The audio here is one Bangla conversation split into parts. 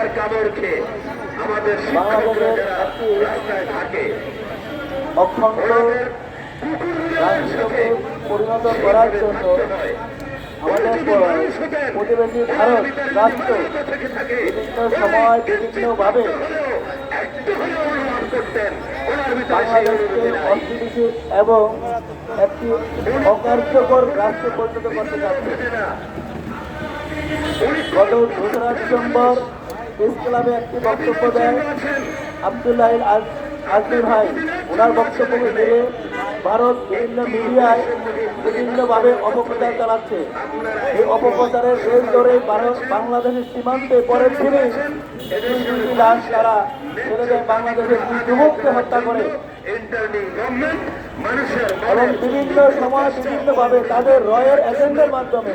ক্ষমতার কামড় খেয়ে আমাদের শিক্ষকরা যারা রাস্তায় থাকে পরিণত করার জন্য আমাদের প্রতিবেশী ভারত রাষ্ট্র বিভিন্ন সময় বিভিন্নভাবে বাংলাদেশকে এবং একটি অকার্যকর রাষ্ট্র পরিণত করতে। উনি গত দোসরা ডিসেম্বর প্রেস ক্লাবে একটি বক্তব্য দেন আবদুল্লাহ আজ- আজমি ভাই। ওনার বক্তব্য দিয়ে ভারত বিভিন্ন মিডিয়ায় বিভিন্নভাবে অপপ্রচার চালাচ্ছে। এই অপপ্রচারের রেল ধরে ভারত বাংলাদেশের সীমান্তে পরের দিনে লাশ তারা ছেড়ে দেয় বাংলাদেশের যুবককে হত্যা করে। এবং বিভিন্ন সময় বিভিন্নভাবে তাদের রয়ের এজেন্ডের মাধ্যমে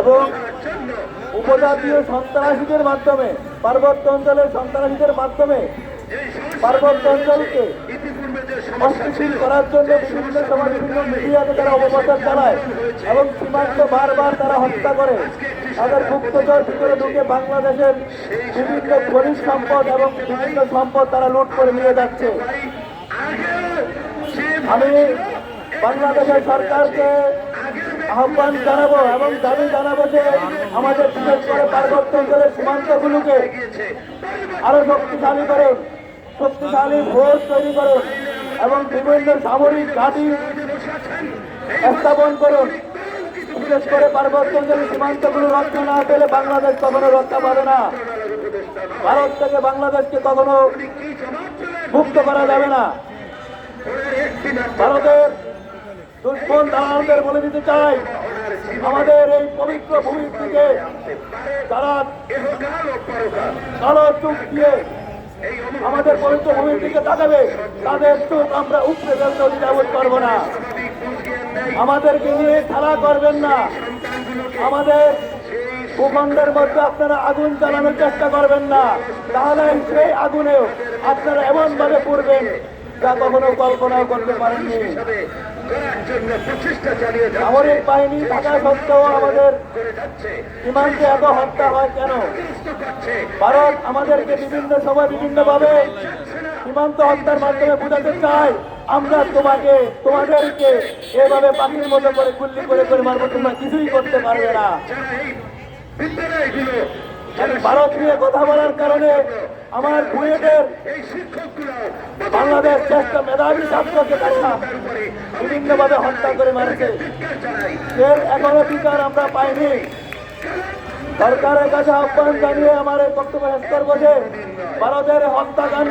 এবং উপজাতীয় সন্ত্রাসীদের মাধ্যমে, পার্বত্য অঞ্চলের সন্ত্রাসীদের মাধ্যমে পার্বত্য অঞ্চলকে অস্থিতিশীল করার জন্য বিভিন্ন সময় বিভিন্ন মিডিয়াতে তারা অপপ্রচার চালায় এবং সীমান্ত বারবার তারা হত্যা করে। তাদের গুপ্তচর ভিতরে ঢুকে বাংলাদেশের বিভিন্ন খনিজ সম্পদ এবং বিভিন্ন সম্পদ তারা লুট করে নিয়ে যাচ্ছে। আমি বাংলাদেশের সরকারকে আহ্বান জানাব এবং দাবি জানাব যে আমাদের বিশেষ করে পার্বত্য অঞ্চলের সীমান্তগুলোকে আরও শক্তিশালী করুন শক্তিশালী ভোট তৈরি করুন এবং বিভিন্ন সামরিক ঘাঁটি স্থাপন করুন। বিশেষ করে পার্বত্য অঞ্চলের সীমান্তগুলো রক্ষা না পেলে বাংলাদেশ কখনো রক্ষা পাবে না। ভারত থেকে বাংলাদেশকে কখনো মুক্ত করা যাবে না। ভারতের দুশ্মন দালালদের বলে দিতে চাই, আমাদের এই পবিত্র ভূমির দিকে যারা কালো চুপ দিয়ে আমাদের পবিত্র ভূমির দিকে তাকাবে, তাদের চোখ আমরা উপরে ফেলতে দ্বিধাবোধ করব না। আমাদেরকে নিয়ে খেলা করবেন না। আমাদের ভূখণ্ডের মধ্যে আপনারা আগুন জ্বালানোর চেষ্টা করবেন না। তাহলে সেই আগুনেও আপনারা এমন ভাবে পড়বেন যা কখনো কল্পনাও করতে পারেননি। সামরিক বাহিনী থাকা সত্ত্বেও আমাদের সীমান্তে এত হত্যা হয় কেন? ভারত আমাদেরকে বিভিন্ন সময় বিভিন্ন ভাবে সীমান্ত হত্যার মাধ্যমে বোঝাতে চাই আমরা তোমাকে তোমাদেরকে এভাবে পাখির মতো করে গুল্লি করে করে মারবো তোমরা কিছুই করতে পারবে না। ভারত নিয়ে কথা বলার কারণে আমার বুয়েটের এই শিক্ষকগুলো বাংলাদেশ শ্রেষ্ঠ মেধাবী ছাত্রকে দেখা বিভিন্নভাবে হত্যা করে মারছে। এর এখনও বিচার আমরা পাইনি। সরকারের কাছে আহ্বান জানিয়ে আমার এই বক্তব্য শেষ করব যে ভারতের হত্যাকাণ্ড